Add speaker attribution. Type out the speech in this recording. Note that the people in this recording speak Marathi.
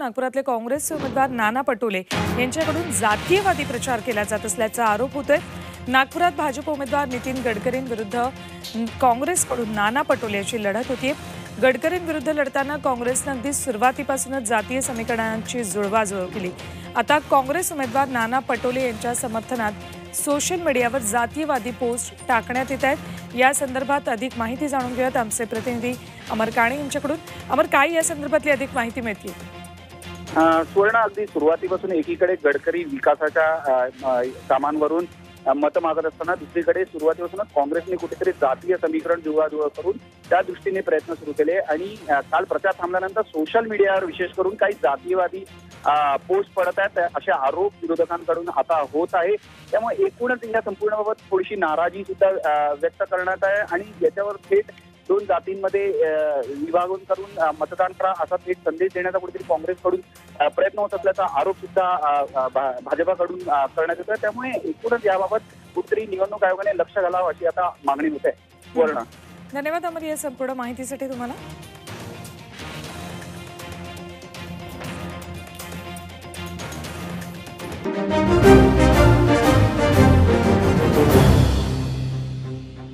Speaker 1: नागपुरातले काँग्रेसचे उमेदवार नाना पटोले यांच्याकडून जातीयवादी प्रचार केला जात असल्याचा आरोप होतोय. नागपुरात भाजप उमेदवार नितीन गडकरींविरुद्ध काँग्रेसकडून नाना पटोले याची लढत होतीये. गडकरींविरुद्ध लढताना काँग्रेसनं अगदी सुरुवातीपासूनच जातीय समीकरणांची जुळवाजुळव केली. आता काँग्रेस उमेदवार नाना पटोले यांच्या समर्थनात सोशल मीडियावर जातीयवादी पोस्ट टाकण्यात येत आहेत. या संदर्भात अधिक माहिती जाणून घेऊयात आमचे प्रतिनिधी अमर काणे यांच्याकडून. अमर काय या संदर्भातली अधिक माहिती मिळते
Speaker 2: सुवर्ण अगदी सुरुवातीपासून एकीकडे गडकरी विकासाच्या कामांवरून मतं मागत असताना दुसरीकडे सुरुवातीपासूनच काँग्रेसने कुठेतरी जातीय समीकरण जुळवाजुळव करून त्या दृष्टीने प्रयत्न सुरू केले आणि काल प्रचार थांबल्यानंतर सोशल मीडियावर विशेष करून काही जातीयवादी पोस्ट पडत आहेत. असे आरोप विरोधकांकडून आता होत आहे. त्यामुळे एकूणच या संपूर्ण बाबत थोडीशी नाराजी सुद्धा व्यक्त करण्यात आहे आणि याच्यावर थेट करून जातींमध्ये विभागून करून मतदान करा असा थेट संदेश देण्याचा कुठेतरी काँग्रेसकडून प्रयत्न होत असल्याचा आरोप सुद्धा भाजपाकडून करण्यात येतोय. त्यामुळे एकूणच याबाबत कुठेतरी निवडणूक आयोगाने लक्ष घालावं अशी आता मागणी होत आहे. वर्ण.
Speaker 1: धन्यवाद अमर या संपूर्ण माहितीसाठी तुम्हाला.